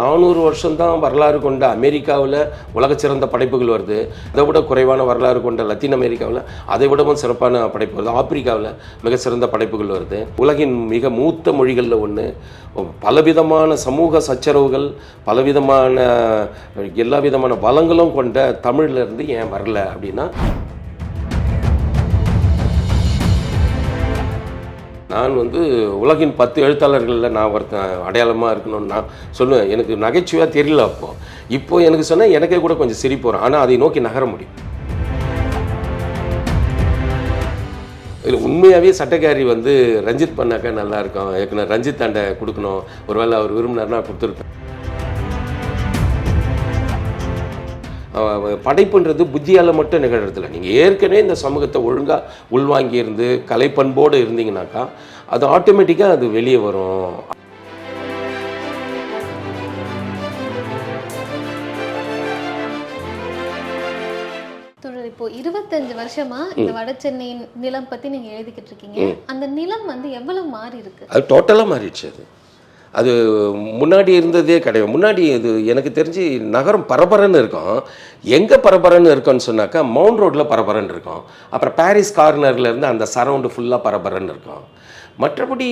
நானூறு வருஷம்தான் வரலாறு கொண்ட அமெரிக்காவில் உலக சிறந்த படைப்புகள் வருது. அதை விட குறைவான வரலாறு கொண்ட லத்தீன் அமெரிக்காவில் அதை விடவும் சிறப்பான படைப்பு வருது. ஆப்பிரிக்காவில் மிக சிறந்த படைப்புகள் வருது. உலகின் மிக மூத்த மொழிகளில் ஒன்று பலவிதமான சமூக சச்சரவுகள் பலவிதமான எல்லா விதமான வளங்களும் கொண்ட தமிழ்ல இருந்து ஏன் வரல அப்படின்னா நான் வந்து உலகின் பத்து எழுத்தாளர்களில் நான் ஒருத்தன் அடையாளமாக இருக்கணும்னு நான் சொல்லுவேன். எனக்கு நகைச்சுவையாக தெரியல அப்போ. இப்போ எனக்கு சொன்னால் எனக்கே கூட கொஞ்சம் சிரிப்பு வரும். ஆனால் அதை நோக்கி நகர முடியும். இது உண்மையாகவே சட்டக்காரி வந்து ரஞ்சித் பண்ணாக்கா நல்லா இருக்கும். ஏற்கனவே ரஞ்சித் தாண்ட கொடுக்கணும். ஒருவேளை அவர் விரும்பினார்னா கொடுத்துருப்பேன். படைப்புன்றது புத்தியால் மட்டும் நிகழ்றதில்ல. நீங்கள் ஏற்கனவே இந்த சமூகத்தை ஒழுங்காக உள்வாங்கி இருந்து கலைப்பண்போடு இருந்தீங்கனாக்கா அது ஆட்டோமேட்டிக்காக அது வெளியே வரும். இப்போ இருபத்தஞ்சு வருஷமா இந்த வட சென்னை நிலம் பத்தி நீங்க எழுதிக்கிட்டு இருக்கீங்க. அந்த நிலம் வந்து எவ்வளவு மாறி இருக்கு? அது டோட்டலாக மாறிடுச்சு அது. அது முன்னாடி இருந்ததே கிடையாது. முன்னாடி இது எனக்கு தெரிஞ்சு நகரம் பரபரன்னு இருக்கும். எங்கே பரபரன்னு இருக்கும்னு சொன்னாக்கா மவுண்ட் ரோட்டில் பரபரன்னு இருக்கும். அப்புறம் பாரிஸ் கார்னர்ல இருந்து அந்த சரவுண்டு ஃபுல்லாக பரபரன்னு இருக்கும். மற்றபடி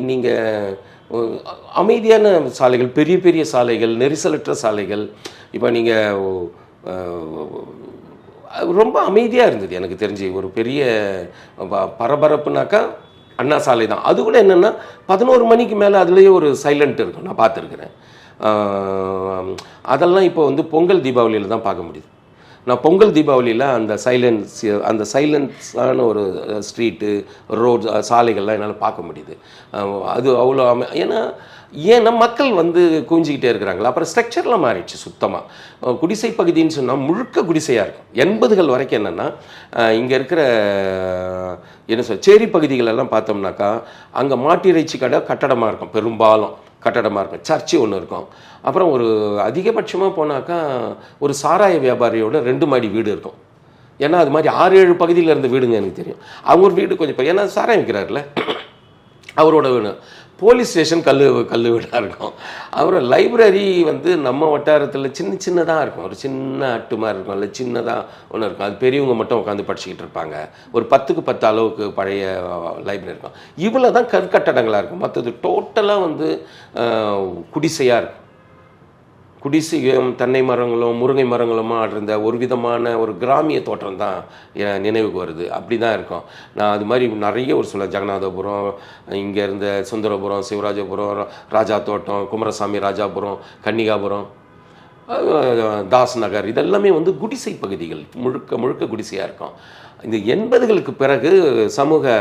நீங்கள் அமைதியான சாலைகள் பெரிய பெரிய சாலைகள் நெரிசலற்ற சாலைகள் இப்போ நீங்கள் ரொம்ப அமைதியாக இருந்தது எனக்கு தெரிஞ்சு. ஒரு பெரிய ப- பரபரப்புனாக்கா அண்ணா சாலை தான். அது கூட என்னென்னா பதினோரு மணிக்கு மேலே அதுலேயே ஒரு சைலண்ட் இருக்கும். நான் பார்த்துருக்குறேன். அதெல்லாம் இப்போ வந்து பொங்கல் தீபாவளியில் தான் பார்க்க முடியுது. நான் பொங்கல் தீபாவளியில் அந்த சைலன்ஸ் அந்த சைலன்ஸான ஒரு ஸ்ட்ரீட்டு ரோட் சாலைகள்லாம் என்னால் பார்க்க முடியுது. அது அவ்வளோ அமை ஏன்னா ஏன்னா மக்கள் வந்து குவிஞ்சிக்கிட்டே இருக்கிறாங்களா? அப்புறம் ஸ்ட்ரக்சர்லாம் மாறிடுச்சு சுத்தமாக குடிசை பகுதின்னு சொன்னால் முழுக்க குடிசையாக இருக்கும். எண்பதுகள் வரைக்கும் என்னென்னா இங்கே இருக்கிற என்ன சொல் சேரி பகுதிகளெல்லாம் பார்த்தோம்னாக்கா அங்கே மாட்டிறைச்சி கடை கட்டடமாக இருக்கும். பெரும்பாலும் கட்டடமாக இருக்கும். சர்ச்சு ஒன்று இருக்கும். அப்புறம் ஒரு அதிகபட்சமாக போனாக்கா ஒரு சாராய வியாபாரியோட ரெண்டு மாடி வீடு இருக்கும். ஏன்னா அது மாதிரி ஆறு ஏழு பகுதியில் இருந்த வீடுங்க எனக்கு தெரியும். அவங்க ஒரு வீடு கொஞ்சம் இப்போ ஏன்னா சாராயம் விற்கிறாருல அவரோட வீடு. போலீஸ் ஸ்டேஷன் கல் கல் வீடாக இருக்கும். அப்புறம் லைப்ரரி வந்து நம்ம வட்டாரத்தில் சின்ன சின்னதாக இருக்கும். ஒரு சின்ன அட்டு மாதிரி இருக்கும். இல்லை சின்னதாக ஒன்று இருக்கும். அது பெரியவங்க மட்டும் உட்காந்து படிச்சுக்கிட்டு இருப்பாங்க. ஒரு பத்துக்கு பத்து அளவுக்கு பழைய லைப்ரரி இருக்கும். இவ்வளோ தான் கற்கட்டடங்களாக இருக்கும் மற்றது டோட்டலாக வந்து குடிசையாக இருக்கும். குடிசையும் தென்னை மரங்களும் முருங்கை மரங்களுமா இருந்த ஒரு விதமான ஒரு கிராமிய தோற்றம் தான் என் நினைவுக்கு வருது. அப்படி தான் இருக்கும். நான் அது மாதிரி நிறைய ஒரு சில ஜெகநாதபுரம் இங்கே இருந்த சுந்தரபுரம் சிவராஜபுரம் ரா- ராஜா தோட்டம் குமரசாமி ராஜாபுரம் கன்னிகாபுரம் தாஸ் நகர் இதெல்லாமே வந்து குடிசை பகுதிகள் முழுக்க முழுக்க குடிசையாக இருக்கும். இந்த எண்பதுகளுக்கு பிறகு சமூக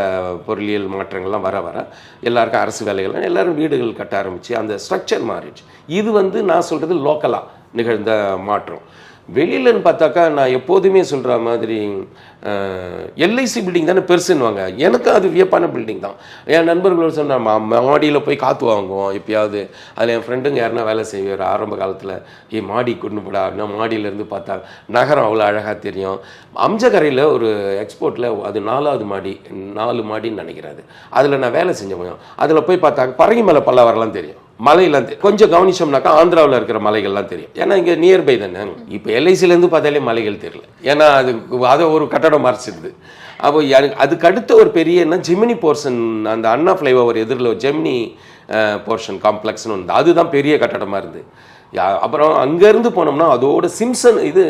பொருளியல் மாற்றங்கள்லாம் வர வர எல்லாருக்கும் அரசு வேலைகள்லாம் எல்லாரும் வீடுகள் கட்ட ஆரம்பிச்சு அந்த ஸ்ட்ரக்சர் மாறிடுச்சு. இது வந்து நான் சொல்கிறது லோக்கலாக நிகழ்ந்த மாற்றம். வெளியிலன்னு பார்த்தாக்கா நான் எப்போதுமே சொல்கிற மாதிரி எல்ஐசி பில்டிங் தானே பெருசுன்னுவாங்க. எனக்கு அது வியப்பான பில்டிங் தான். என் நண்பர்களோட சொன்ன மாடியில் போய் காற்று வாங்குவோம் எப்பயாவது. அதில் என் ஃப்ரெண்டுங்க யாருன்னா வேலை செய்வார். ஆரம்ப காலத்தில் ஏ மாடி கொண்டு போடா. அப்படின்னா மாடியிலேருந்து பார்த்தா நகரம் அவ்வளோ அழகாக தெரியும். அம்ஜகரையில் ஒரு எக்ஸ்போர்ட்டில் அது நாலாவது மாடி நாலு மாடின்னு நினைக்கிறாரு. அதில் நான் வேலை செஞ்ச கொஞ்சம் அதில் போய் பார்த்தா பரங்கி மேலே பல்லாவரம்லாம் தெரியும். மலையெல்லாம் தெ- கொஞ்சம் கவனிச்சோம்னாக்கா ஆந்திராவில் இருக்கிற மலைகள்லாம் தெரியும். ஏன்னா இங்கே நியர்பை தானே. இப்போ எல்ஐசிலேருந்து பார்த்தாலே மலைகள் தெரியல. ஏன்னா அது அதை ஒரு கட்டடம் மறைச்சிருது. அப்போ எனக்கு அதுக்கு அடுத்த ஒரு பெரிய என்ன ஜெமினி போர்ஷன் அந்த அண்ணா ஃப்ளைஓவர் எதிரில் ஒரு ஜெமினி போர்ஷன் காம்ப்ளெக்ஸ்னு வந்து அதுதான் பெரிய கட்டடமாக இருந்து அப்புறம் அங்கேருந்து போனோம்னா அதோட சிம்சன் இது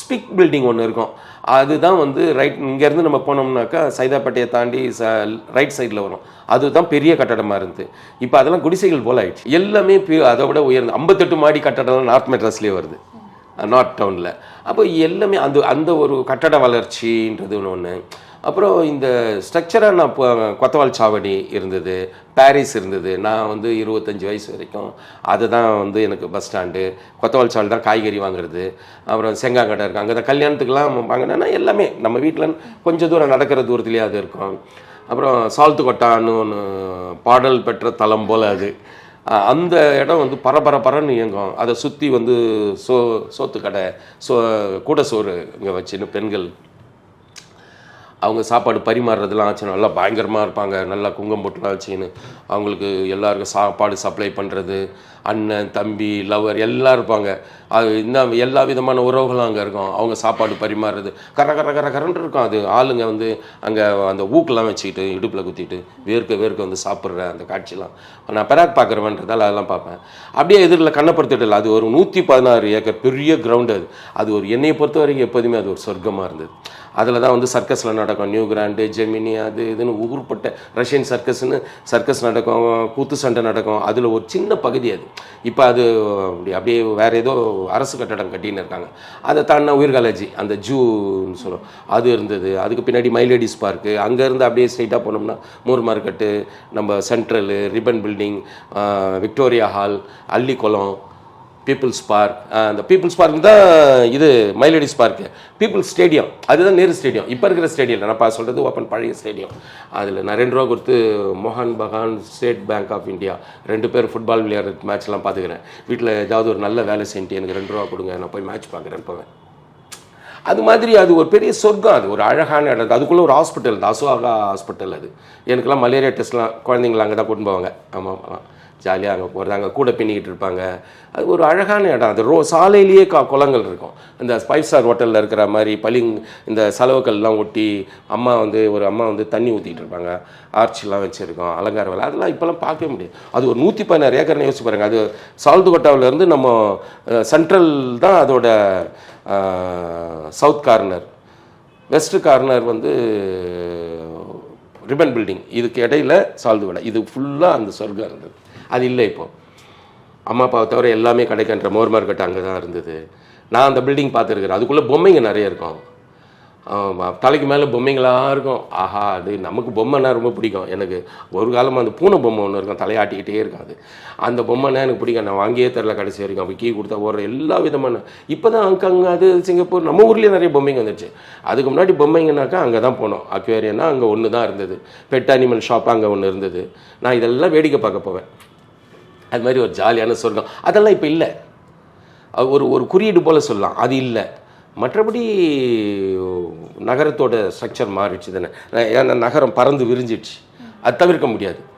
ஸ்பிக் பில்டிங் ஒன்று இருக்கும். அதுதான் வந்து ரைட் இங்கேருந்து நம்ம போனோம்னாக்கா சைதாப்பேட்டையை தாண்டி ச ரைட் சைடில் வரும். அதுதான் பெரிய கட்டடமாக இருந்து இப்போ அதெல்லாம் குடிசைகள் போல் ஆயிடுச்சு. எல்லாமே அதை விட உயர்ந்து ஐம்பத்தெட்டு மாடி கட்டடம் நார்த் மெட்ராஸ்லேயே வருது. நார்த் டவுனில் அப்போ எல்லாமே அந்த அந்த ஒரு கட்டட வளர்ச்சின்றது ஒன்று அப்புறம் இந்த ஸ்ட்ரக்சராக நான் கொத்தவால் சாவடி இருந்தது பாரிஸ் இருந்தது. நான் வந்து இருபத்தஞ்சி வயசு வரைக்கும் அதுதான் வந்து எனக்கு பஸ் ஸ்டாண்டு கொத்தவால் சாவடி தான் காய்கறி வாங்குறது. அப்புறம் செங்காங்கடை இருக்கும். அங்கே தான் கல்யாணத்துக்குலாம் வாங்கினேன்னா எல்லாமே நம்ம வீட்டில் கொஞ்சம் தூரம் நடக்கிற தூரத்துலேயே அது இருக்கும். அப்புறம் சால்த்து கொட்டான்னு ஒன்று பாடல் பெற்ற தலம் போல் அது. அந்த இடம் வந்து பரபர பரன்னு இயங்கும். அதை சுற்றி வந்து சோ சோத்து கடை சோ கூட சோறு இங்கே வச்சுன்னு பெண்கள் அவங்க சாப்பாடு பரிமாறுறதுலாம் ஆச்சு. நல்லா பயங்கரமாக இருப்பாங்க. நல்லா குங்கம் போட்டுலாம் வச்சுக்கின்னு. அவங்களுக்கு எல்லாருக்கும் சாப்பாடு சப்ளை பண்ணுறது அண்ணன் தம்பி லவர் எல்லாம் இருப்பாங்க. அது இன்னும் எல்லா விதமான உறவுகளும் அங்கே இருக்கும். அவங்க சாப்பாடு பரிமாறுறது. கர கர கர கரண்ட் இருக்கும் அது. ஆளுங்க வந்து அங்கே அந்த ஊக்கெல்லாம் வச்சுக்கிட்டு இடுப்பில் குத்திட்டு வேர்க்க வேர்க்க வந்து சாப்பிட்ற அந்த காட்சிலாம் நான் பெராக் பார்க்குறவன்றதால அதெல்லாம் பார்ப்பேன். அப்படியே எதிரில் கண்ணப்படுத்திட்டு அது ஒரு நூற்றி பதினாறு ஏக்கர் பெரிய கிரவுண்டு அது. அது ஒரு என்னையை பொறுத்த வரைக்கும் எப்போதுமே அது ஒரு சொர்க்கமாக இருந்தது. அதில் தான் வந்து சர்க்கஸில் நடக்கும். நியூ கிராண்டு ஜெமினி அது இதுன்னு ஊர்பட்ட ரஷ்யன் சர்க்கஸ்னு சர்க்கஸ் நடக்கும் கூத்து சண்டை நடக்கும். அதில் ஒரு சின்ன பகுதி அது. இப்போ அது அப்படி அப்படியே வேறு ஏதோ அரசு கட்டடம் கட்டின்னு இருக்காங்க. அதை தாண்டின உயிர்காலஜி அந்த ஜூன்னு சொல்லுவோம் அது இருந்தது. அதுக்கு பின்னாடி மைலேடிஸ் பார்க்கு. அங்கேருந்து அப்படியே ஸ்ட்ரைட்டாக போனோம்னா மூர் மார்க்கெட்டு நம்ம central Ripon building Victoria hall Allikulam peoples park அந்த பீப்புள்ஸ் பார்க் தான் இது மயிலடிஸ் பார்க்கு பீப்புள்ஸ் ஸ்டேடியம் அதுதான் நேரு ஸ்டேடியம் இப்போ இருக்கிற ஸ்டேடியம் நான் பா சொல்கிறது ஓப்பன் பழைய ஸ்டேடியம் அதில் நான் ரெண்டு ரூபா கொடுத்து மோகன் Bagan state bank of India ரெண்டு பேர் ஃபுட்பால் விளையாடுற மேட்ச்லாம் பார்த்துக்கிறேன் வீட்டில் ஏதாவது ஒரு நல்ல வேலை செஞ்சுட்டு எனக்கு ரெண்டு ரூபா கொடுங்க. நான் போய் மேட்ச் பார்க்குறேன் போவேன். அது மாதிரி அது ஒரு பெரிய சொர்க்கம் அது. ஒரு அழகான இடம். அதுக்குள்ளே ஒரு ஹாஸ்பிட்டல் இந்த அசோகா ஹாஸ்பிட்டல் அது. எனக்குலாம் மலேரியா டெஸ்ட்லாம் குழந்தைங்கள அங்கே தான் கொண்டு போவாங்க. ஆமாம் ஆமாம் ஜாலியாக அங்கே போகிறது அங்கே கூட பின்னிக்கிட்டு இருப்பாங்க. அது ஒரு அழகான இடம். அது ரோ சாலையிலேயே கா குளங்கள் இருக்கும். இந்த ஃபைவ் ஸ்டார் ஹோட்டலில் இருக்கிற மாதிரி பளிங் இந்த செலவுகள்லாம் ஒட்டி அம்மா வந்து ஒரு அம்மா வந்து தண்ணி ஊற்றிட்டு இருப்பாங்க. ஆர்ச்லாம் வச்சுருக்கோம் அலங்கார வேலை. அதெல்லாம் இப்போல்லாம் பார்க்கவே முடியாது. அது ஒரு நூற்றி பதினாறு ஏக்கர்னு யோசிச்சு பாருங்கள் அது சால்துகோட்டாவிலேருந்து நம்ம சென்ட்ரல் தான் அதோட சவுத் கார்னர் வெஸ்ட் கார்னர் வந்து ரிப்பன் பில்டிங் இதுக்கு இடையில் சால்து சால்துவடை இது ஃபுல்லாக அந்த சொர்க்கம் இருந்தது. அது இல்லை இப்போது அம்மா அப்பாவை தவிர எல்லாமே கிடைக்கின்ற மோர் மார்க்கெட் அங்கே தான் இருந்தது. நான் அந்த பில்டிங் பார்த்துருக்குறேன். அதுக்குள்ளே பொம்மைங்க நிறைய இருக்கும். தலைக்கு மேலே பொம்மைங்களாக இருக்கும். ஆஹா அது நமக்கு பொம்மைனா ரொம்ப பிடிக்கும். எனக்கு ஒரு காலமாக அந்த பூனை பொம்மை ஒன்று இருக்கும் தலையாட்டிக்கிட்டே இருக்காது. அந்த பொம்மைனா எனக்கு பிடிக்கும். நான் வாங்கியே தெரில கடைசி வரைக்கும். அப்போ கீ கொடுத்தா ஓடுற எல்லா விதமான இப்போ தான் அங்கே அது சிங்கப்பூர் நம்ம ஊர்லேயே நிறைய பொம்மைங்க வந்துச்சு அதுக்கு முன்னாடி பொம்மைங்கனாக்கா அங்கே தான் போனோம் அக்வேரியன்னா அங்கே ஒன்று தான் இருந்தது. பெட் அனிமல் ஷாப் அங்கே ஒன்று இருந்தது. நான் இதெல்லாம் வேடிக்கை பார்க்க போவேன். அது மாதிரி ஒரு ஜாலியான சொர்க்கம். அதெல்லாம் இப்போ இல்லை. ஒரு ஒரு குறியீடு போல் சொல்லலாம். அது இல்லை. மற்றபடி நகரத்தோட ஸ்ட்ரக்சர் மாறிடுச்சு தானே. ஏன்னா நகரம் பறந்து விரிஞ்சிடுச்சு. அது தவிர்க்க முடியாது.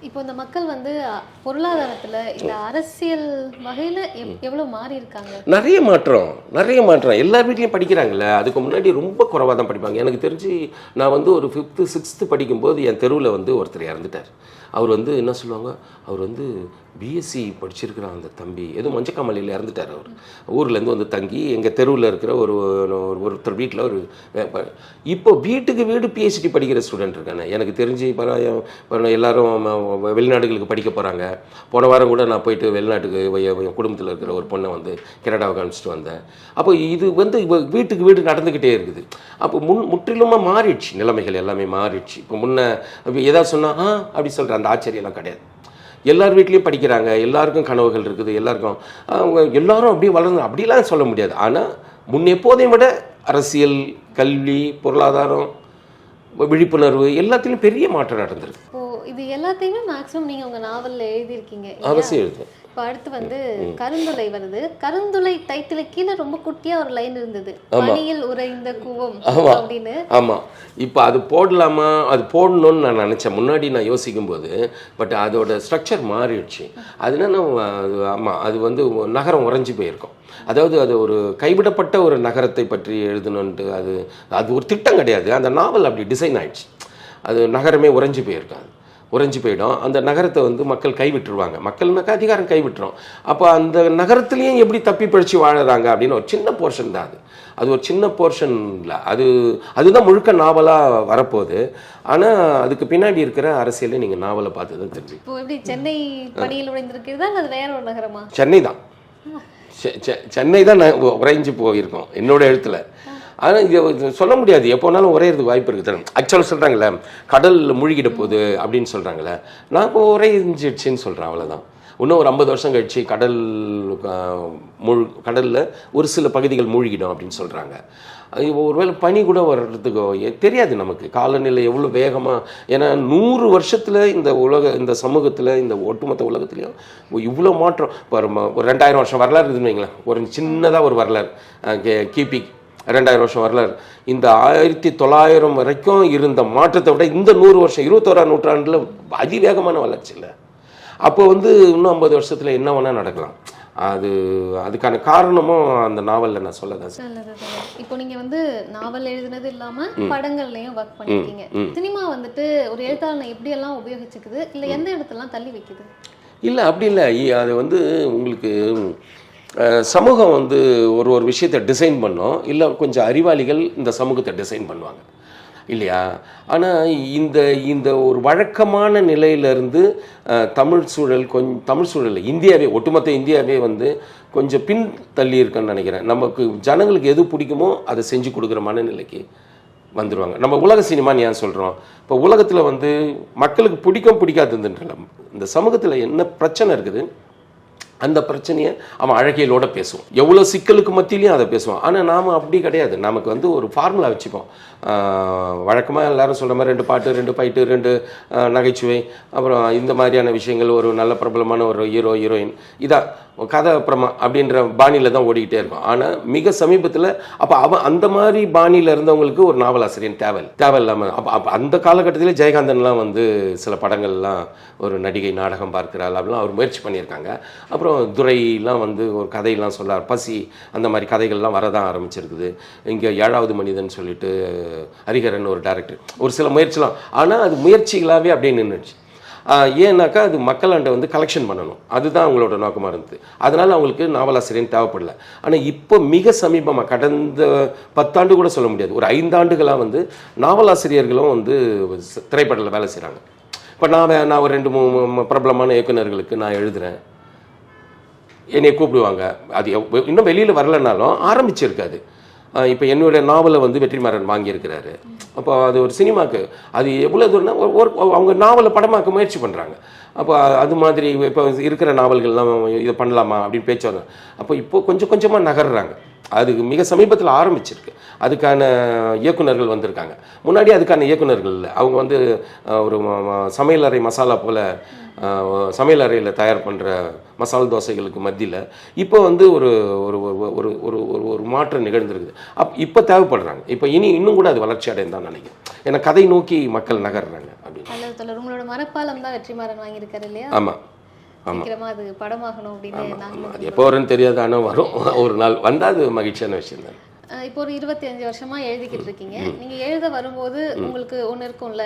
இப்போ இந்த மக்கள் வந்து பொருளாதாரத்துல இல்ல அரசியல் வகையில எவ்- எவ்வளவு மாறி இருக்காங்க நிறைய மாற்றம். நிறைய மாற்றம். எல்லா வீட்லேயும் படிக்கிறாங்கல்ல. அதுக்கு முன்னாடி ரொம்ப குறைவாக தான் படிப்பாங்க. எனக்கு தெரிஞ்சு நான் வந்து ஒரு ஃபிஃப்த்து சிக்ஸ்த்து படிக்கும்போது என் தெருவில் வந்து ஒருத்தர் இறந்துட்டார். அவர் வந்து என்ன சொல்லுவாங்க? அவர் வந்து பிஎஸ்சி படிச்சிருக்கிற அந்த தம்பி. ஏதோ மஞ்சக்காமலையில் இறந்துட்டார் அவர். ஊர்லேருந்து வந்து தங்கி எங்கள் தெருவில் இருக்கிற ஒரு ஒரு- ஒருத்தர் வீட்டில் ஒரு வே- இப்போ வீட்டுக்கு வீடு பிஹெச்டி படிக்கிற ஸ்டூடெண்ட் இருக்கானே. எனக்கு தெரிஞ்சு இப்போ எல்லாரும் வெளிநாடுகளுக்கு படிக்க போகிறாங்க போன வாரம் கூட நான் போயிட்டு வெளிநாட்டுக்கு என் குடும்பத்தில் இருக்கிற ஒரு பொண்ணை வந்து கனடாவுக்கு அனுப்பிச்சிட்டு வந்தேன். அப்போ இது வந்து வீட்டுக்கு வீடு நடந்துக்கிட்டே இருக்குது. அப்போ முன் முற்றிலுமாக மாறிடுச்சு. நிலைமைகள் எல்லாமே மாறிடுச்சு. இப்போ முன்ன ஏதாவது சொன்னால் ஆ அப்படி சொல்கிறேன் அந்த ஆச்சரியம்லாம் கிடையாது. எல்லார் வீட்லேயும் படிக்கிறாங்க எல்லாருக்கும் கனவுகள் இருக்குது எல்லாருக்கும் அவங்க எல்லாரும் அப்படியே வளர்ந்து அப்படிலாம் சொல்ல முடியாது. ஆனால் முன் எப்போதையும் விட அரசியல் கல்வி பொருளாதாரம் விழிப்புணர்வு எல்லாத்துலேயும் பெரிய மாற்றம் நடந்திருக்கு. இது எல்லாத்தையுமே மேக்ஸிமம் நீங்க உங்க நாவல்ல எழுதியிருக்கீங்க? அவசியம் இருக்கு. இப்போ அடுத்து வந்து கருந்துளை வருது. கருந்துளை டைட்டில் கீழே ரொம்ப குட்டியா ஒரு லைன் இருந்தது. ஆமா. பனியில் உறைந்த கூவம் ஆமா. அப்படின்னு. ஆமாம் இப்போ அது போடலாமா? அது போடணும்னு நான் நினச்சேன். முன்னாடி நான் யோசிக்கும்போது பட் அதோட ஸ்ட்ரக்சர் மாறிடுச்சு. அது என்னன்னா ஆமாம் அது வந்து நகரம் உறைஞ்சி போயிருக்கும். அதாவது அது ஒரு கைவிடப்பட்ட ஒரு நகரத்தை பற்றி எழுதணுன்ட்டு அது அது ஒரு திட்டம் கிடையாது. அந்த நாவல் அப்படி டிசைன் ஆயிடுச்சு. அது நகரமே உறைஞ்சி போயிருக்காது. உறைஞ்சி போயிடும். அந்த நகரத்தை வந்து மக்கள் கைவிட்டுருவாங்க. மக்கள்னாக்கா அதிகாரம் கைவிட்டுரும். அப்போ அந்த நகரத்துலேயும் எப்படி தப்பி பிழைச்சி வாழுறாங்க அப்படின்னு ஒரு சின்ன போர்ஷன் தான் அது. அது ஒரு சின்ன போர்ஷனில் அது அதுதான் முழுக்க நாவலாக வரப்போகுது. ஆனால் அதுக்கு பின்னாடி இருக்கிற அரசியலை நீங்கள் நாவலை பார்த்து தான் தெரிஞ்சு இப்போ எப்படி சென்னை பனியில் உறைந்திருக்கிறதா அல்லது வேற ஒரு நகரமா? சென்னை தான். சென்னை தான் உறைஞ்சு போயிருக்கோம். என்னோட எழுத்துல. ஆனால் இது சொல்ல முடியாது. எப்போனாலும் உரையிறதுக்கு வாய்ப்பு இருக்குது. ஆக்சுவலாக சொல்கிறாங்களே கடலில் மூழ்கிட போகுது அப்படின்னு சொல்கிறாங்களே நான் இப்போ உரையிஞ்சிடுச்சின்னு சொல்கிறேன் அவ்வளோதான் இன்னும் ஒரு ஐம்பது வருஷம் கழிச்சு கடல் மூழ் கடலில் ஒரு சில பகுதிகள் மூழ்கிடும் அப்படின்னு சொல்கிறாங்க ஒருவேளை பனி கூட வர்றதுக்கோ தெரியாது நமக்கு. காலநிலை எவ்வளோ வேகமாக ஏன்னா நூறு வருஷத்தில் இந்த உலக இந்த சமூகத்தில் இந்த ஒட்டுமொத்த உலகத்துலேயும் இவ்வளோ மாற்றம். இப்போ ஒரு ரெண்டாயிரம் வருஷம் வரலாறு இருக்குதுன்னு வைங்களேன். ஒரு சின்னதாக ஒரு வரலாறு கே- கிபி ரெண்டாயிரம் வருஷம் வரலாறு. இந்த ஆயிரத்தி தொள்ளாயிரம் வரைக்கும் இருந்த மாற்றத்தை விட இந்த நூறு வருஷம் இருபத்தோராம் நூற்றாண்டில் அதிவேகமான வளர்ச்சி இல்லை. அப்போ வந்து இன்னும் ஐம்பது வருஷத்தில் என்ன வேணால் நடக்கலாம். அது அதுக்கான காரணமும் அந்த நாவலில் நான் சொல்ல தான் நல்லது நல்லது. இப்போ நீங்க வந்து நாவல் எழுதுனது இல்லாம படங்கள்லயும் ஒர்க் பண்ணிருக்கீங்க. சினிமா வந்துட்டு ஒரு எழுத்தாளனை எப்படி எல்லாம் உபயோகிச்சுக்குது? இல்ல எந்த இடத்துலலாம் தள்ளி வைக்குது? இல்லை அப்படி இல்லை. அது வந்து உங்களுக்கு சமூகம் வந்து ஒரு ஒரு விஷயத்தை டிசைன் பண்ணோம். இல்லை கொஞ்சம் அறிவாளிகள் இந்த சமூகத்தை டிசைன் பண்ணுவாங்க. இல்லையா? ஆனால் இந்த இந்த ஒரு வழக்கமான நிலையிலிருந்து தமிழ் சூழல் கொஞ்சம் தமிழ் சூழல் இந்தியாவே ஒட்டுமொத்த இந்தியாவே வந்து கொஞ்சம் பின் தள்ளி இருக்குன்னு நினைக்கிறேன். நமக்கு ஜனங்களுக்கு எது பிடிக்குமோ அதை செஞ்சு கொடுக்குற மனநிலைக்கு வந்துடுவாங்க நம்ம உலக சினிமான்னு ஏன் சொல்கிறோம் இப்போ உலகத்தில் வந்து மக்களுக்கு பிடிக்கும் பிடிக்காதுன்றல இந்த சமூகத்தில் என்ன பிரச்சனை இருக்குது? அந்த பிரச்சனையை அவன் அழகியலோட பேசுவான். எவ்வளோ சிக்கலுக்கு மத்தியிலையும் அதை பேசுவான். ஆனால் நாம் அப்படி கிடையாது. நமக்கு வந்து ஒரு ஃபார்முலா வச்சுப்போம். வழக்கமாக எல்லாரும் சொல்கிற மாதிரி ரெண்டு பாட்டு ரெண்டு ஃபைட்டு ரெண்டு நகைச்சுவை அப்புறம் இந்த மாதிரியான விஷயங்கள் ஒரு நல்ல பிரபலமான ஒரு ஹீரோ ஹீரோயின் இதான் கதை அப்புறமா அப்படின்ற பாணியில் தான் ஓடிக்கிட்டே இருக்கும். ஆனால் மிக சமீபத்தில் அப்போ அவன் அந்த மாதிரி பாணியில் இருந்தவங்களுக்கு ஒரு நாவலாசிரியன் தேவை தேவை இல்லாமல் அப்போ அப்போ அந்த காலகட்டத்திலே ஜெயகாந்தன்லாம் வந்து சில படங்கள்லாம் ஒரு நடிகை நாடகம் பார்க்கிறாள் அப்படிலாம் அவர் முயற்சி பண்ணியிருக்காங்க. அப்புறம் துரைலாம் வந்து ஒரு கதையெல்லாம் சொல்லார். பசி அந்த மாதிரி கதைகள்லாம் வரதான் ஆரம்பிச்சிருக்குது. இங்கே ஏழாவது மனிதன் சொல்லிட்டு ஹரிஹரன் ஒரு டேரக்டர் ஒரு சில முயற்சிலாம். ஆனால் அது முயற்சிகளாகவே அப்படியே நின்றுச்சு ஏன்னாக்கா அது மக்களாண்ட வந்து கலெக்ஷன் பண்ணணும். அதுதான் அவங்களோட நோக்கமாக இருந்தது. அதனால் அவங்களுக்கு நாவலாசிரியன் தேவைப்படல. ஆனால் இப்போ மிக சமீபமாக கடந்த பத்தாண்டு கூட சொல்ல முடியாது. ஒரு ஐந்தாண்டுகளாக வந்து நாவலாசிரியர்களும் வந்து திரைப்படத்தில் வேலை செய்கிறாங்க இப்போ நான் நான் ஒரு ரெண்டு மூணு மூணு பிரபலமான இயக்குனர்களுக்கு நான் எழுதுகிறேன் என்னை கூப்பிடுவாங்க. அது இன்னும் வெளியில் வரலனாலும் ஆரம்பிச்சிருக்காது இப்போ என்னுடைய நாவலை வந்து வெற்றிமாறன் வாங்கியிருக்கிறாரு. அப்போ அது ஒரு சினிமாக்கு அது எவ்வளோ தூரம்னா ஒரு- அவங்க நாவலை படமாக்க முயற்சி பண்ணுறாங்க அப்போ அது மாதிரி இப்போ இருக்கிற நாவல்கள்லாம் இதை பண்ணலாமா அப்படின்னு பேச்சு வந்தாங்க அப்போ இப்போ கொஞ்சம் கொஞ்சமாக நகர்றாங்க. அது மிக சமீபத்தில் ஆரம்பிச்சிருக்கு. அதுக்கான இயக்குனர்கள் வந்திருக்காங்க. முன்னாடி அதுக்கான இயக்குநர்கள் இல்லை. அவங்க வந்து ஒரு சமையலறை மசாலா போல் சமையல் அறையில் தயார் பண்ணுற மசால் தோசைகளுக்கு மத்தியில் இப்போ வந்து ஒரு ஒரு ஒரு ஒரு ஒரு ஒரு ஒரு மாற்றம் நிகழ்ந்திருக்குது. அப் இப்போ தேவைப்படுறாங்க. இப்போ இனி இன்னும் கூட அது வளர்ச்சி அடையும் தான் நினைக்கிறேன். ஏன்னா கதை நோக்கி மக்கள் நகர்றாங்க. அப்படின்னு நல்லது தொடர் உங்களோட மரப்பாலம் தான் வெற்றிமாறன் வாங்கியிருக்காரு இல்லையா? ஆமாம் ஆமாம் அது படமாகணும் அப்படின்னு எப்போ வரும்னு தெரியாது ஆனால் வரும். ஒரு நாள் வந்தால் அது மகிழ்ச்சியான விஷயம் தான். இப்போ ஒரு இருபத்தி அஞ்சு வருஷமா எழுதிக்கிட்டு இருக்கீங்க. நீங்க எழுத வரும்போது உங்களுக்கு ஒண்ணு இருக்கும்ல?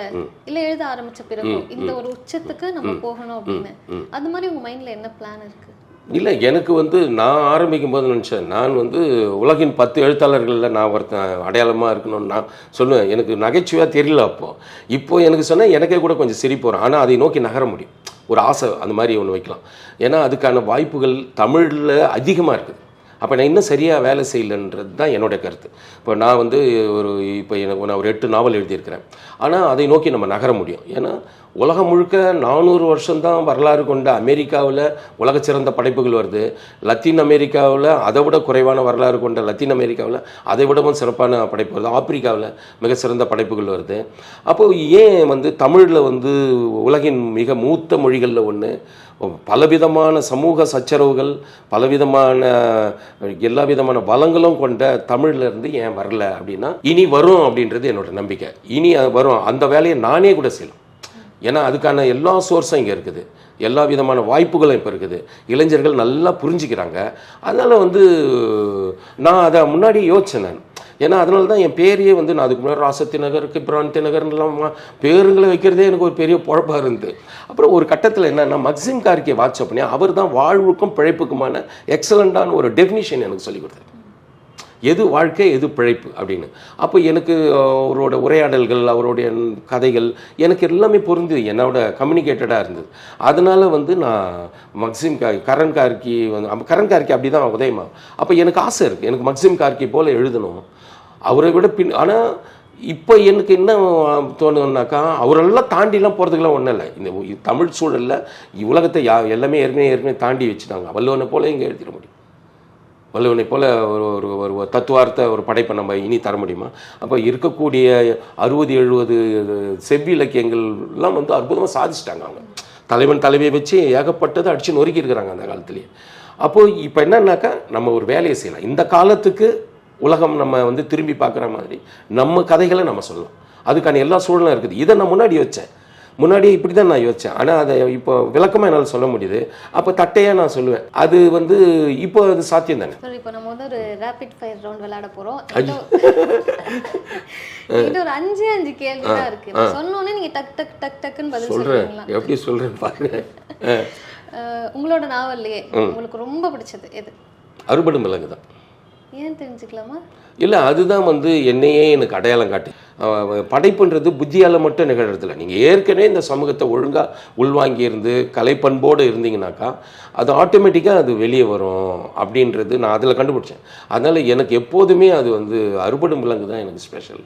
இல்ல எழுத ஆரம்பிச்ச பிறகு இந்த ஒரு உச்சத்துக்கு நம்ம போகணும் அப்படின்னு. அது மாதிரி உங்க மைண்ட்ல என்ன பிளான் இருக்கு? இல்லை எனக்கு வந்து நான் ஆரம்பிக்கும் போது நினச்சேன் நான் வந்து உலகின் பத்து எழுத்தாளர்களில் நான் ஒருத்தன் அடையாளமாக இருக்கணும்னு நான் சொல்லுவேன். எனக்கு நகைச்சுவையாக தெரியல அப்போது இப்போது எனக்கு சொன்னால் எனக்கே கூட கொஞ்சம் சிரிப்பு வரும். ஆனால் அதை நோக்கி நகர முடியும். ஒரு ஆசை அந்த மாதிரி ஒன்று வைக்கலாம். ஏன்னா அதுக்கான வாய்ப்புகள் தமிழில் அதிகமாக இருக்குது. அப்போ நான் இன்னும் சரியாக வேலை செய்யலைன்றது தான் என்னோட கருத்து. இப்போ நான் வந்து ஒரு இப்போ எனக்கு நான் ஒரு எட்டு நாவல் எழுதியிருக்கிறேன். ஆனால் அதை நோக்கி நம்ம நகர முடியும். ஏன்னா உலகம் முழுக்க நானூறு வருஷம்தான் வரலாறு கொண்ட அமெரிக்காவில் உலக சிறந்த படைப்புகள் வருது. லத்தீன் அமெரிக்காவில் அதை விட குறைவான வரலாறு கொண்ட லத்தீன் அமெரிக்காவில் அதை விடவும் சிறப்பான படைப்பு வருது. ஆப்பிரிக்காவில் மிக சிறந்த படைப்புகள் வருது. அப்போ ஏன் வந்து தமிழில் வந்து உலகின் மிக மூத்த மொழிகளில் ஒன்று பலவிதமான சமூக சச்சரவுகள் பலவிதமான எல்லா விதமான வளங்களும் கொண்ட தமிழ்லேருந்து ஏன் வரல அப்படின்னா இனி வரும் அப்படின்றது என்னோட நம்பிக்கை. இனி வரும் வரும். அந்த வேலையை நானே கூட செய்யலாம். ஏன்னா அதுக்கான எல்லா சோர்ஸும் இங்கே இருக்குது. எல்லா விதமான வாய்ப்புகளும் இப்போ இருக்குது. இளைஞர்கள் நல்லா புரிஞ்சுக்கிறாங்க. அதனால் வந்து நான் அதை முன்னாடி யோசிச்சேன் நான். ஏன்னா அதனால தான் என் பேரையே வந்து நான் அதுக்கு முன்னாடி ராசத்தி நகர் கிப்ராந்தி நகர்லாம் பேருங்களை வைக்கிறதே எனக்கு ஒரு பெரிய பொழப்பாக இருந்தது. அப்புறம் ஒரு கட்டத்தில் என்னென்னா மக்சிம் கார்கே வாட்ஸ்அப் பண்ணி அவர் தான் வாழ்வுக்கும் பிழைப்புக்குமான எக்ஸலண்ட்டான ஒரு டெஃபினிஷன் எனக்கு சொல்லிக் கொடுத்தாரு எது வாழ்க்கை எது பிழைப்பு அப்படின்னு. அப்போ எனக்கு அவரோட உரையாடல்கள் அவருடைய கதைகள் எனக்கு எல்லாமே பொருந்தது என்னோட கம்யூனிகேட்டடாக இருந்தது. அதனால் வந்து நான் மக்சிம் கா கரண் கார்கி வந்து கரண் கார்கி அப்படி தான் உதயமா. அப்போ எனக்கு ஆசை இருக்குது எனக்கு மக்சிம் கார்கி போல் எழுதணும். அவரை விட பின் ஆனால் இப்போ எனக்கு என்ன தோணுன்னாக்கா அவரெல்லாம் தாண்டிலாம் போகிறதுக்கெல்லாம் ஒன்றும் இல்லை. இந்த தமிழ் சூழலில் உலகத்தை யா எல்லாமே ஏற்கனவே ஏற்கனவே தாண்டி வச்சுட்டாங்க. வல்லவனை போல இங்கே எழுதிட முடியும்? வள்ளுவனை போல ஒரு ஒரு ஒரு ஒரு தத்துவார்த்த ஒரு படைப்பை நம்ம இனி தர முடியுமா? அப்போ இருக்கக்கூடிய அறுபது எழுபது செவ்வி இலக்கியங்கள்லாம் வந்து அற்புதமாக சாதிச்சிட்டாங்க அவங்க. தலைவன் தலைவியை வச்சு ஏகப்பட்டதை அடித்து நொறுக்கி இருக்கிறாங்க அந்த காலத்துலேயே. அப்போது இப்போ என்னன்னாக்கா நம்ம ஒரு வேலையை செய்யலாம். இந்த காலத்துக்கு உலகம் நம்ம வந்து திரும்பி பார்க்குற மாதிரி நம்ம கதைகளை நம்ம சொல்லலாம். அதுக்கான எல்லா சூழலும் இருக்குது. இதை நான் முன்னாடி வச்சேன். முன்னாடியே இப்படி தான் நான் யோசித்தேன் ஆனால் அதை இப்போ விளக்கமாக என்னால் சொல்ல முடியுது. அப்போ தட்டையாக நான் சொல்லுவேன். அது வந்து இப்போ அது சாத்தியம் தானே? இப்போ நம்ம வந்து ஒரு ரேபிட் ஃபயர் ரவுண்ட் விளையாட போறோம். இது ஒரு அஞ்சு அஞ்சு கேள்வி தான் இருக்கு. நான் சொன்னோனே நீங்க டக் டக் டக் டக்குன்னு பதில் சொல்கிறேன் எப்படி சொல்கிறேன்னு பாருங்க. உங்களோட நாவல்லையே உங்களுக்கு ரொம்ப பிடிச்சது எது? அறுபடும் விலங்கு தான் ஏன் தெரிஞ்சுக்கலாமா? இல்லை அதுதான் வந்து என்னையே எனக்கு அடையாளம் காட்டு. படைப்புன்றது புத்தியால் மட்டும் நிகழ்றதில்ல. நீங்கள் ஏற்கனவே இந்த சமூகத்தை ஒழுங்காக உள்வாங்கி இருந்து கலைப்பண்போடு இருந்தீங்கனாக்கா அது ஆட்டோமேட்டிக்காக அது வெளியே வரும் அப்படின்றது நான் அதில் கண்டுபிடிச்சேன். அதனால் எனக்கு எப்போதுமே அது வந்து அறுபடும் விலங்கு தான் எனக்கு ஸ்பெஷல்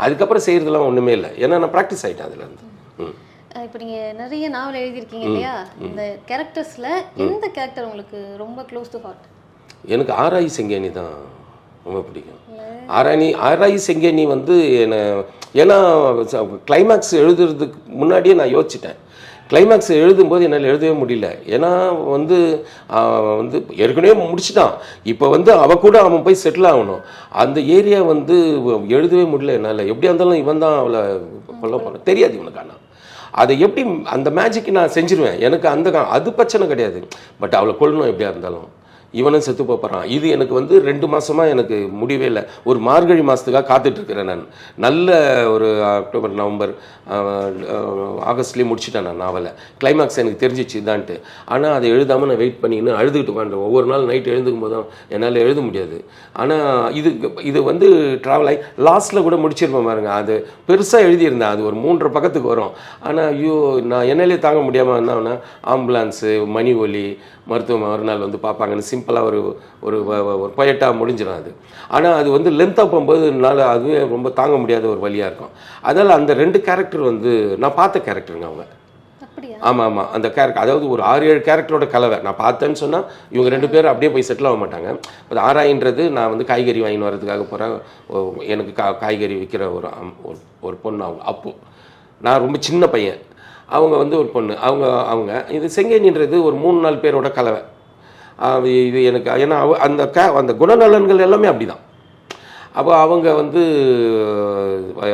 அதுக்கப்புறம் செய்கிறதுலாம் ஒன்றுமே இல்லை. ஏன்னா நான் ப்ராக்டிஸ் ஆகிட்டேன் அதுலேருந்து. ம். இப்போ நீங்க நிறைய நாவல் எழுதியிருக்கீங்க இல்லையா? இந்த கேரக்டர்ஸ்ல எந்த கேரக்டர் உங்களுக்கு ரொம்ப க்ளோஸ் டு ஹார்ட் எனக்கு ஆராய் செங்கேனி தான் ரொம்ப பிடிக்கும். ஆராணி ஆராய் செங்கேனி வந்து என்னை ஏன்னா கிளைமேக்ஸ் எழுதுறதுக்கு முன்னாடியே நான் யோசிச்சிட்டேன். கிளைமேக்ஸ் எழுதும்போது என்னால் எழுதவே முடியல. ஏன்னா வந்து வந்து ஏற்கனவே முடிச்சிட்டான். இப்போ வந்து அவ கூட அவன் போய் செட்டில் ஆகணும். அந்த ஏரியா வந்து எழுதவே முடியல என்னால். எப்படியா இருந்தாலும் இவன் தான் அவளை கொல்ல போன தெரியாது இவனுக்கு ஆனால் அதை எப்படி அந்த மேஜிக் நான் செஞ்சிருவேன். எனக்கு அந்த அது பிரச்சனை கிடையாது. பட் அவளை கொல்லணும் எப்படியா இருந்தாலும். இவனும் செத்து போகிறான் இது எனக்கு வந்து ரெண்டு மாதமாக எனக்கு முடியவே இல்லை. ஒரு மார்கழி மாதத்துக்காக காத்துட்ருக்கிறேன் நான். நல்ல ஒரு அக்டோபர் நவம்பர் ஆகஸ்ட்லேயே முடிச்சிட்டேன் நான் நாவலை கிளைமேக்ஸ் எனக்கு தெரிஞ்சிச்சு இதான்ட்டு. ஆனால் அதை எழுதாமல் நான் வெயிட் பண்ணிக்கின்னு அழுதுகிட்டு உட்காந்தேன் ஒவ்வொரு நாள் நைட் எழுந்துக்கும் போதும் என்னால் எழுத முடியாது. ஆனால் இது இது வந்து ட்ராவல் ஆகி லாஸ்ட்டில் கூட முடிச்சிருப்பேன் பாருங்க. அது பெருசாக எழுதியிருந்தேன். அது ஒரு மூன்றரை பக்கத்துக்கு வரும். ஆனால் ஐயோ நான் என்னாலே தாங்க முடியாமல் என்ன ஆம்புலன்ஸு மணி ஒலி மருத்துவம் மறுநாள் வந்து பார்ப்பாங்கன்னு சிம்பிளாக ஒரு ஒரு ஒரு பொயட்டாக முடிஞ்சிடும் அது. ஆனால் அது வந்து லென்த்தாக போகும்போது என்னால் அதுவே ரொம்ப தாங்க முடியாத ஒரு வழியாக இருக்கும். அதனால் அந்த ரெண்டு கேரக்டர் வந்து நான் பார்த்த கேரக்டருங்க அவங்க. ஆமாம் ஆமாம் அந்த கேரக்டர் அதாவது ஒரு ஆறு ஏழு கேரக்டரோட கலவை. நான் பார்த்தேன்னு சொன்னால் இவங்க ரெண்டு பேரும் அப்படியே போய் செட்டில் ஆக மாட்டாங்க. அது ஆராயின்றது நான் வந்து காய்கறி வாங்கின்னு வரதுக்காக போகிறேன் எனக்கு கா காய்கறி விற்கிற ஒரு ஒரு- பொண்ணு அவங்க அப்போ. நான் ரொம்ப சின்ன பையன். அவங்க வந்து ஒரு பொண்ணு. அவங்க அவங்க இது செங்கேனின்றது ஒரு மூணு நாலு பேரோட கலவை. இது எனக்கு ஏன்னா அந்த கே அந்த குணநலன்கள் எல்லாமே அப்படிதான். அப்போ அவங்க வந்து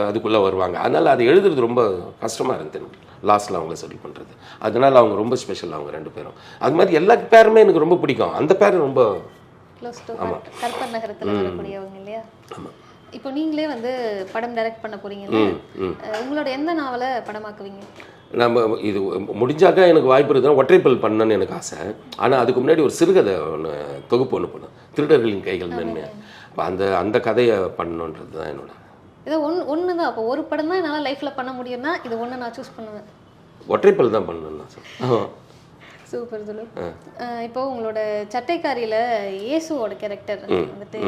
அதுக்குள்ளே வருவாங்க. அதனால் அதை எழுதுறது ரொம்ப கஷ்டமாக இருந்தது எனக்கு. லாஸ்ட்டில் அவங்கள செட்டில் பண்ணுறது அதனால் அவங்க ரொம்ப ஸ்பெஷல் அவங்க ரெண்டு பேரும். அது மாதிரி எல்லா பேருமே எனக்கு ரொம்ப பிடிக்கும். அந்த பேர் ரொம்ப கற்பன் நகரத்துல வரக்கூடியவங்க இல்லையா? இப்போ நீங்களே வந்து படம் டைரக்ட் பண்ண போறீங்கல்ல அஹ், உங்களோட எந்த நாவலை படமாக்குவீங்க? நம்ம இது முடிஞ்சாக்கா எனக்கு வாய்ப்பு இருக்குதுன்னா ஒற்றைப்பல் பண்ணணும்னு எனக்கு ஆசை. ஆனால் அதுக்கு முன்னாடி ஒரு சிறுகதை ஒன்று தொகுப்பு ஒன்று பண்ணேன் திருடர்களின் கைகள் மென்மை அப்ப அந்த அந்த கதையை பண்ணணுன்றது தான் என்னோட. ஏதோ ஒன்று ஒன்று தான் அப்போ ஒரு படம் தான் என்னால் லைஃப்பில் பண்ண முடியும்னா இது ஒன்று நான் சூஸ் பண்ணுவேன். ஒற்றைப்பல் தான் பண்ணணும்னு நான் சொல்றேன். சூப்பர் துலு இப்போ உங்களோட சட்டைக்காரியில இயேசுவோட கேரக்டர் வந்துட்டு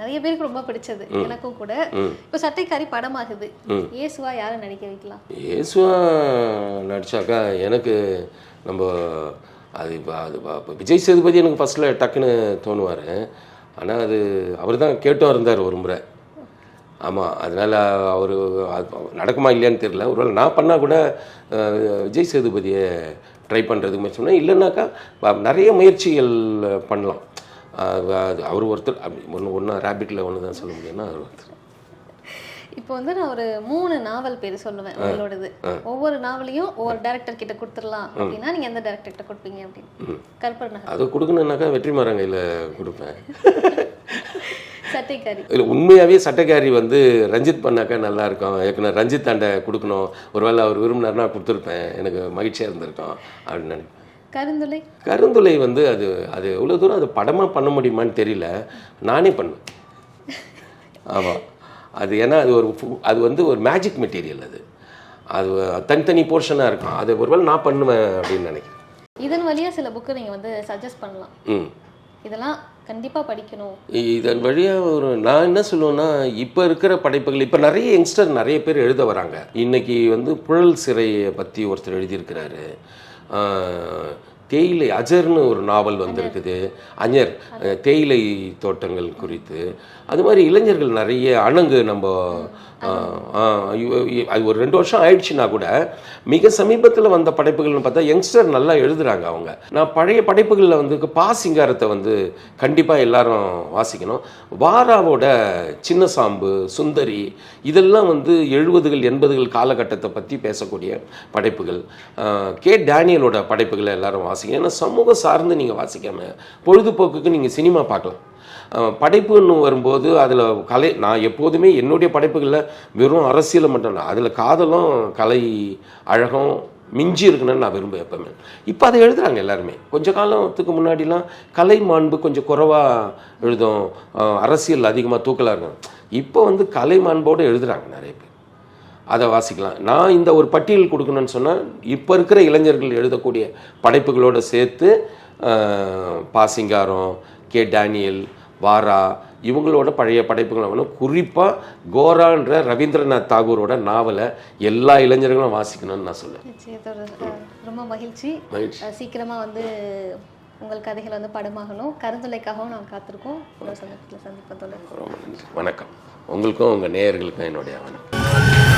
நிறைய பேருக்கு ரொம்ப பிடிச்சது. எனக்கும் கூட. இப்போ சட்டைக்காரி படமாகுது. இயேசுவா யாரை நடிக்க வைக்கலாம். இயேசுவா நடிச்சாக்கா எனக்கு நம்ம அது இப்போ அது இப்போ இப்போ விஜய் சேதுபதி எனக்கு ஃபஸ்ட்டில் டக்குன்னு தோணுவார். ஆனால் அது அவர் தான் கேட்டும் இருந்தார் ஒரு முறை. ஆமாம் அதனால் அவர் நடக்குமா இல்லையான்னு தெரியல. ஒருவேளை நான் பண்ணால் கூட விஜய் சேதுபதியை ட்ரை பண்ணுறதுக்கு முயற்சி பண்ணேன் இல்லைன்னாக்கா நிறைய முயற்சிகள் பண்ணலாம். அது அவர் ஒருத்தர் அப்படி ஒன்று ஒன்று ரேபிட்டில் ஒன்று தான் சொல்ல முடியும்னா அவர் ஒருத்தர். இப்போ வந்து நான் ஒரு மூணு நாவல் பேர் சொல்லுவேன் உங்களோடது. ஒவ்வொரு நாவலையும் ஒவ்வொரு டேரக்டர் கிட்ட கொடுத்துடலாம் அப்படின்னா நீங்க எந்த டேரக்டர் கிட்ட கொடுப்பீங்க அப்படின்னு. நகர் அதை கொடுக்கணுன்னாக்கா வெற்றிமாறன் கையில் கொடுப்பேன். சட்டைக்காரி. இல்லை உண்மையாகவே சட்டைக்காரி வந்து ரஞ்சித் பண்ணாக்கா நல்லா இருக்கும் ஏற்கனவே ரஞ்சித் தாண்ட கொடுக்கணும். ஒருவேளை அவர் விரும்பினார்னா கொடுத்துருப்பேன். எனக்கு மகிழ்ச்சியாக இருந்திருக்கும் அப்படின்னு நினைப்பேன். கருந்துளை. கருந்துளை வந்து அது அது எவ்வளோ தூரம் அது படமாக பண்ண முடியுமான்னு தெரியல. நானே பண்ணுவேன். ஆமாம் அது ஏன்னா அது ஒரு அது வந்து ஒரு மேஜிக் மெட்டீரியல் அது. அது தனித்தனி போர்ஷனாக இருக்கும். அது ஒருவேளை நான் பண்ணுவேன் அப்படின்னு நினைக்கிறேன். இதன் வழியா சில புக்கு நீங்க வந்து சஜஸ்ட் பண்ணலாம். ம். இதெல்லாம் கண்டிப்பா படிக்கணும். இதன் வழியாக ஒரு நான் என்ன சொல்லுவேன்னா இப்போ இருக்கிற படைப்புகள் இப்போ நிறைய யங்ஸ்டர் நிறைய பேர் எழுத வராங்க. இன்னைக்கு வந்து புழல் சிறையை பற்றி ஒருத்தர் எழுதியிருக்கிறாரு. தேயிலை அஜர்னு ஒரு நாவல் வந்திருக்குது. அஞ்சர் தேயிலை தோட்டங்கள் குறித்து. அது மாதிரி இளைஞர்கள் நிறைய அணங்கு நம்ம அது ஒரு ரெண்டு வருஷம் ஆயிடுச்சுன்னா கூட மிக சமீபத்தில் வந்த படைப்புகள்னு பார்த்தா யங்ஸ்டர் நல்லா எழுதுறாங்க அவங்க. நான் பழைய படைப்புகளில் வந்து பா சிங்காரத்தை வந்து கண்டிப்பாக எல்லாரும் வாசிக்கணும். வாராவோட சின்ன சாம்பு சுந்தரி இதெல்லாம் வந்து எழுபதுகள் எண்பதுகள் காலகட்டத்தை பற்றி பேசக்கூடிய படைப்புகள். கே. டேனியலோட படைப்புகளை எல்லாரும் வாசிக்கணும். ஏன்னா சமூக சார்ந்து நீங்கள் வாசிக்காம பொழுதுபோக்குக்கு நீங்கள் சினிமா பார்க்கலாம். படைப்புன்னு வரும்போது அதில் கலை நான் எப்போதுமே என்னுடைய படைப்புகளில் வெறும் அரசியலை மட்டும் அதில் காதலும் கலை அழகும் மிஞ்சி இருக்கணும்னு நான் விரும்புவேன் எப்பவுமே. இப்போ அதை எழுதுறாங்க எல்லாருமே. கொஞ்ச காலத்துக்கு முன்னாடிலாம் கலை மாண்பு கொஞ்சம் குறைவாக எழுதும் அரசியல் அதிகமாக தூக்கலாக இருக்கும். இப்போ வந்து கலை மாண்போடு எழுதுறாங்க நிறைய பேர். அதை வாசிக்கலாம். நான் இந்த ஒரு பட்டியல் கொடுக்கணும்னு சொன்னால் இப்போ இருக்கிற இளைஞர்கள் எழுதக்கூடிய படைப்புகளோடு சேர்த்து பாசிங்காரம் பா சிங்காரம் கே. டேனியல் வாரா இவங்களோட பழைய படைப்புகளை வேணும் குறிப்பாக கோரான்ற ரவீந்திரநாத் தாகூரோட நாவலை எல்லா இளைஞர்களும் வாசிக்கணும்னு நான் சொல்லுவேன் ரொம்ப மகிழ்ச்சி. மகிழ்ச்சி. அஹ், சீக்கிரமா வந்து உங்கள் கதைகள் வந்து படமாகணும். கருந்துளைக்காகவும் நான் காத்திருக்கோம். சந்தர்ப்பத்தில் சந்திப்பதோட ரொம்ப நன்றி. வணக்கம். உங்களுக்கும் உங்கள் நேயர்களுக்கும் என்னுடைய வணக்கம்.